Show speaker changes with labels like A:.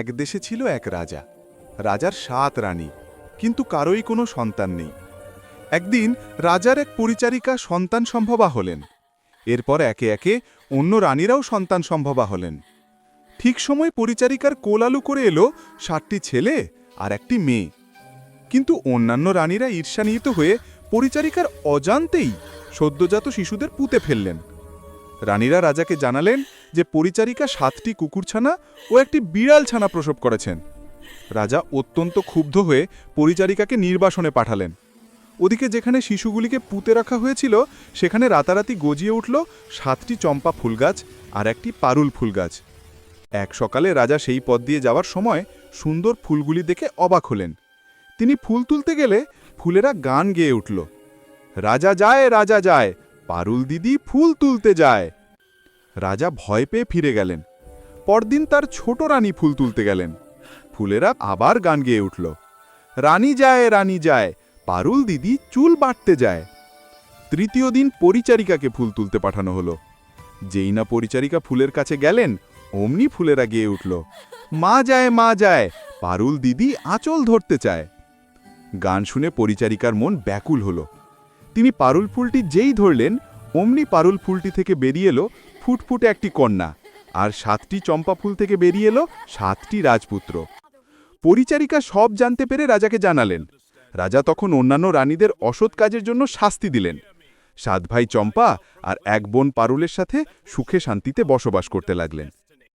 A: এক দেশে ছিল এক রাজা। রাজার সাত রানী, কিন্তু কারোই কোনো সন্তান নেই। একদিন রাজার এক পরিচারিকা সন্তান সম্ভবা হলেন। এরপর একে একে অন্য রানীরাও সন্তান সম্ভবা হলেন। ঠিক সময় পরিচারিকার কোলালু করে এলো সাতটি ছেলে আর একটি মেয়ে। কিন্তু অন্যান্য রানীরা ঈর্ষান্বিত হয়ে পরিচারিকার অজান্তেই সদ্যজাত শিশুদের পুঁতে ফেললেন। রানীরা রাজাকে জানালেন যে পরিচারিকা সাতটি কুকুরছানা ও একটি বিড়াল ছানা প্রসব করেছেন। রাজা অত্যন্ত ক্ষুব্ধ হয়ে পরিচারিকাকে নির্বাসনে পাঠালেন। ওদিকে যেখানে শিশুগুলিকে পুঁতে রাখা হয়েছিল, সেখানে রাতারাতি গজিয়ে উঠল সাতটি চম্পা ফুলগাছ আর একটি পারুল ফুলগাছ। এক সকালে রাজা সেই পথ দিয়ে যাওয়ার সময় সুন্দর ফুলগুলি দেখে অবাক হলেন। তিনি ফুল তুলতে গেলে ফুলেরা গান গেয়ে উঠল। রাজা যায় রাজা যায়, পারুল দিদি ফুল তুলতে যায়। রাজা ভয় পেয়ে ফিরে গেলেন। পরদিন তার ছোট রানী ফুল তুলতে গেলেন। ফুলেরা আবার গান গেয়ে উঠল। রানী যায় রানী যায়, পারুল দিদি চুল বাটতে যায়। তৃতীয় দিন পরিচারিকাকে ফুল তুলতে পাঠানো হলো। যেই না পরিচারিকা ফুলের কাছে গেলেন, অমনি ফুলেরা গিয়ে উঠল। মা যায় মা যায়, পারুল দিদি আঁচল ধরতে চায়। গান শুনে পরিচারিকার মন ব্যাকুল হলো। তিনি পারুল ফুলটি যেই ধরলেন, অমনি পারুল ফুলটি থেকে বেরিয়ে এলো ফুটফুটে একটি কন্যা, আর সাতটি চম্পা ফুল থেকে বেরিয়ে এলো সাতটি রাজপুত্র। পরিচারিকা সব জানতে পেরে রাজাকে জানালেন। রাজা তখন অন্যান্য রানীদের অসৎ কাজের জন্য শাস্তি দিলেন। সাত ভাই চম্পা আর এক বোন পারুলের সাথে সুখে শান্তিতে বসবাস করতে লাগলেন।